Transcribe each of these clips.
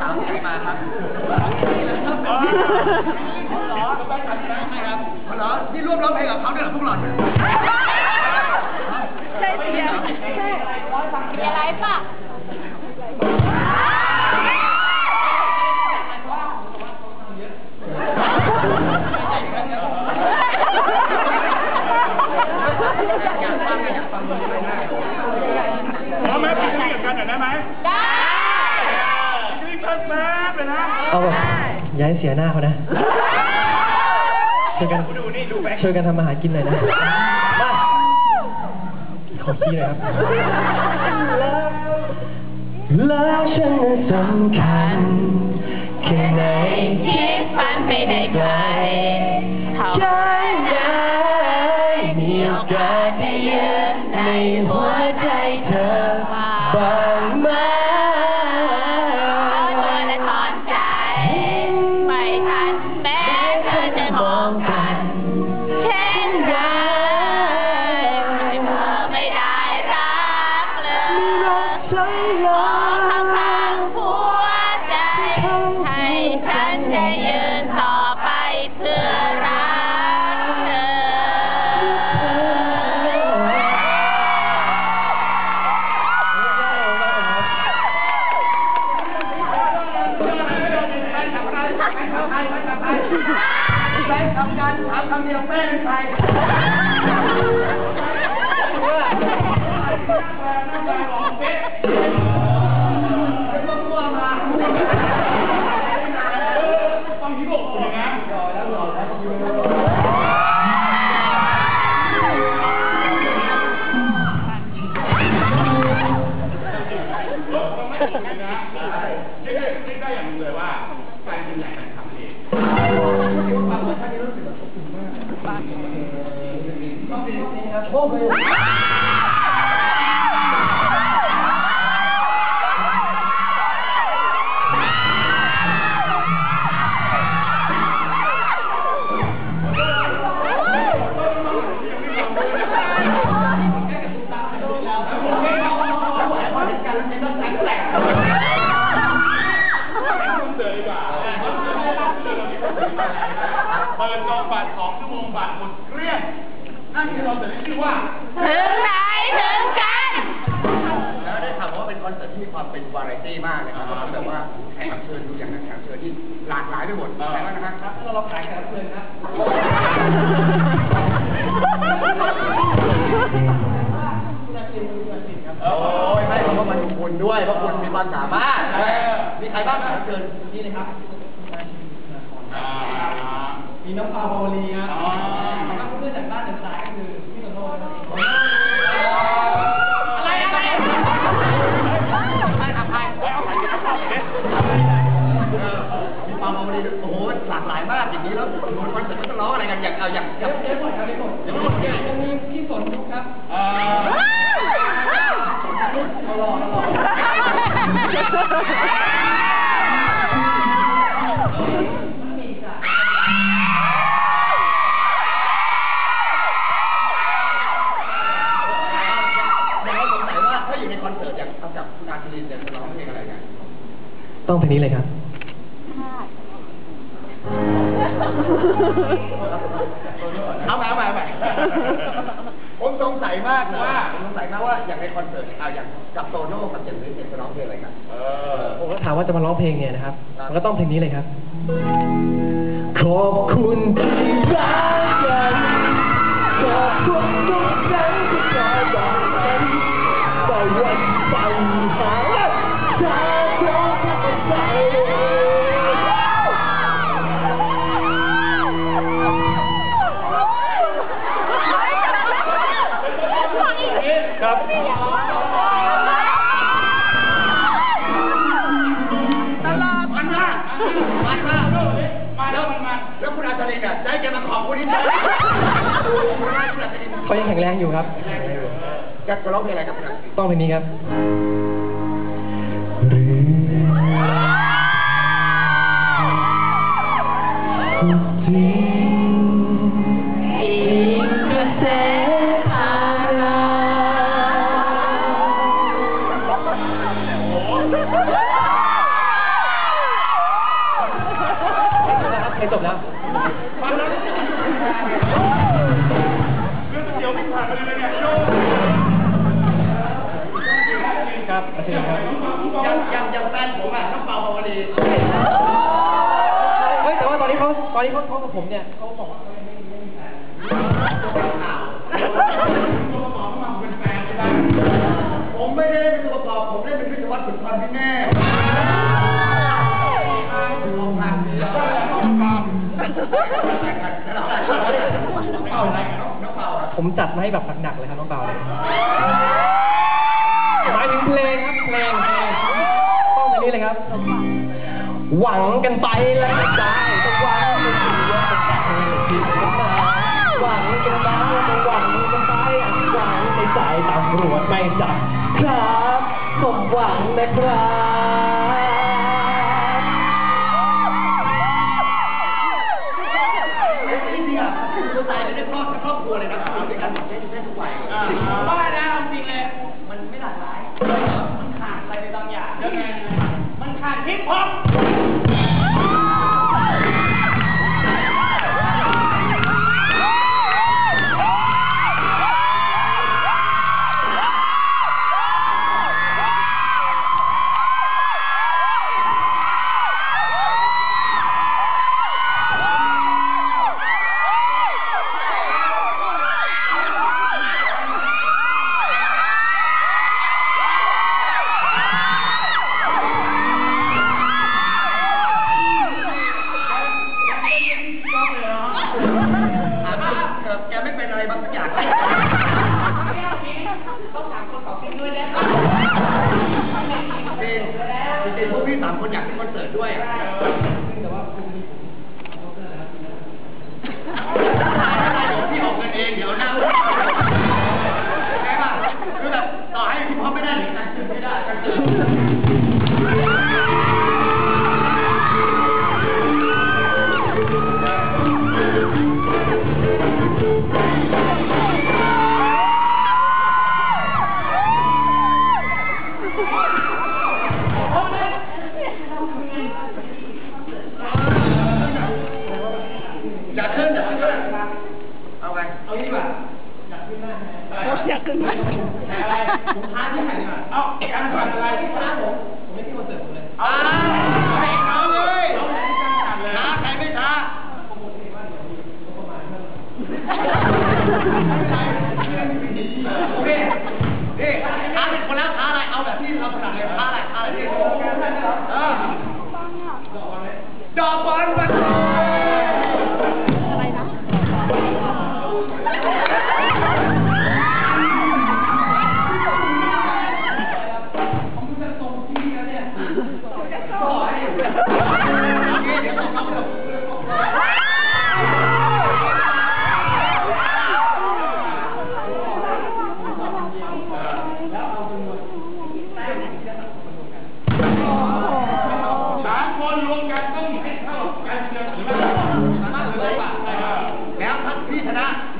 สาวที่ไหนมาครับอ๋อเหรอก็ไปกันนะใช่ครับเหรอนี่ร่วมร้องเพลงกับเขาด้วยเหรอพวกเราเนี่ยใช่เสียงใช่มีอะไรป่ะ อย่าให้เสียหน้าเขานะช่วยกันดูนี่ดูแบงค์ช่วยกันทำมาหากินหน่อยนะมาขอขี้หน่อยครับแล้วฉันนั้นสำคัญแค่ไหนคิดฝันไปได้ไกล โร่คุณนะเรีย ถึงไหนถึงกัน แล้วได้ข่าวว่าเป็นคอนเสิร์ตที่มีความเป็นวาไรตี้มากนะครับก็แบบว่าแขกรับเชิญดูอย่างนั้นแขกรับเชิญที่หลากหลายไปหมดอะไรบ้างนะครับถ้าเราลองขายแขกรับเชิญนะโอ้ยไม่เพราะว่ามันมีคุณด้วยเพราะคุณมีความสามารถมีใครบ้างแขกรับเชิญนี่เลยครับอ่ามีน้องปาวปาวลีครับ อย่างนี้แล้วคอนเสิร์ตก็ต้องร้องอะไรกันอย่างเอาอย่างอย่างเดี๋ยวหมดครับเดี๋ยวหมดเดี๋ยวหมดเนี่ยยังมีพี่สนยุคครับอ่ารอรออย่างเราสงสัยว่าถ้าอยู่ในคอนเสิร์ตอย่างกับกับคุณอาคลินเนี่ยจะร้องเพลงอะไรกันต้องเพลงนี้เลยครับ เอาใหม่เอาใหม่เอาใหม่ผมสงสัยมากเลยว่าผมสงสัยมากว่าอย่างในคอนเสิร์ตเอาอย่างกับโตโน่กับเจมส์เนี่ยจะร้องเพลงอะไรกันเออผมก็ถามว่าจะมาร้องเพลงเนี่ยนะครับมันก็ต้องเพลงนี้เลยครับ ขอบคุณที่รักกันขอบคุณทุกครั้งที่คอยบอกกันต่อวันไปหาถ้าเธอจ งอยู่ครับจะจะร้องเพลงอะไรครับต้องเป็นนี้ครับจบแล้ว กระแสพาราเลยเนี่ยยครับยังยังยังแฟนผมอะน้องเปาปาวลีเฮ้ยแต่ว่าตอนนี้เขาตอนนี้เขาเขากับผมเนี่ยเขาบอกว่าผมไม่ได้เป็นตัวประกอบผมได้เป็นวิศวะสุดความที่แน่เอาพัดียวน้องเปาอะไรน้องเปาอะ ผมจัดมาให้แบบหนักๆเลยครับน้องเปาเลยหมายถึงเพลงครับเพลงเพลงต้องอันนี้เลยครับ หวังกันไปแล้วก็ได้ต้องหวังไม่ถึงว่าจะได้ที่จะมาหวังกันมาต้องหวังกันไปหวังในใจตำรวจไม่จับครับสมหวังนะครับจริงๆอะคือตายไปด้วยครอบครอบครัวเลยนะอยู่ด้วยกับา เสิร์ตด้วยอะพี่ออกเงินเองเดี๋ยวนะใช่ป่ะคือแบบต่อให้พี่พ่อไม่ได้หรือการขึ้นไม่ได้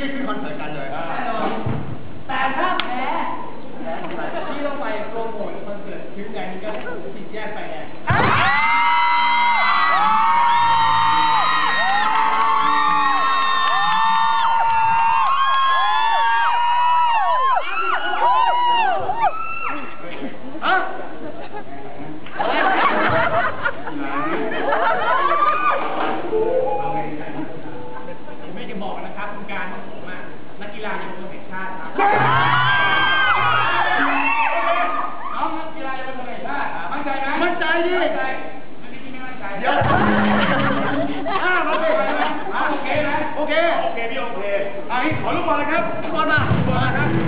ชนะนี่ได้ขึ้นคอนเสิร์ตกันเลยแต่ถ้าแพ้ที่ต้องไปโปรโมทคอนเสิร์ตคิวแดงนี่ก็ติดแยกไฟ กนะครับคุณการของผมอะนักกีฬาเยาวชนแห่งชาติครับน้องนักกีฬาเยาวชนแห่งชาติมั่นใจไหมมั่นใจดิ มั่นใจไม่ได้ที่ไม่มั่นใจเดี๋ยวอ่ามาสิอะโอเคไหมโอเค โอเคพี่โอเคอะนี่ขอลูกบอลเลยครับลูกบอลมา